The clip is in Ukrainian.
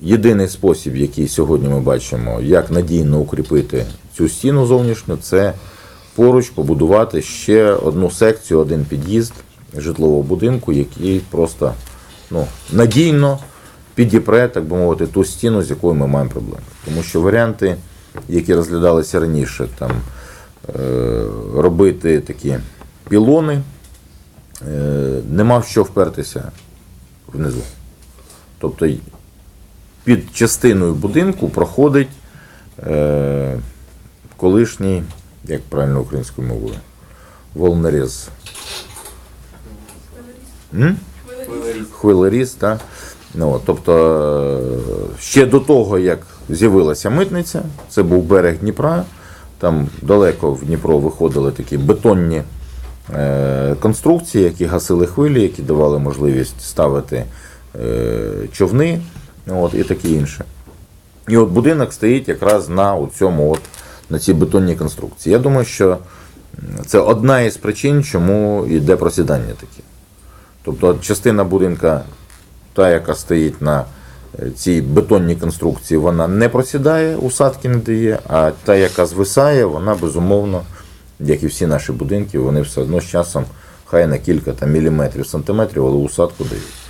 єдиний спосіб, який сьогодні ми бачимо, як надійно укріпити цю стіну зовнішню, це поруч побудувати ще одну секцію, один під'їзд житлового будинку, який просто ну, надійно підіпре, так би мовити, ту стіну, з якою ми маємо проблеми. Тому що варіанти, які розглядалися раніше, там е, робити такі пілони, е, нема в що впертися внизу. Тобто під частиною будинку проходить е, колишній, як правильно українською мовою, волноріз. Хвилеріз, так? Ну, тобто, е, ще до того, як з'явилася митниця, це був берег Дніпра, там далеко в Дніпро виходили такі бетонні е, конструкції, які гасили хвилі, які давали можливість ставити е, човни от, і таке інше. І от будинок стоїть якраз на цьому, от, на цій бетонній конструкції. Я думаю, що це одна із причин, чому йде просідання таке. Тобто частина будинка, та, яка стоїть на е, цій бетонній конструкції, вона не просідає, усадки не дає, а та, яка звисає, вона безумовно, як і всі наші будинки, вони все одно з часом хай на кілька там, міліметрів, сантиметрів, але усадку дають.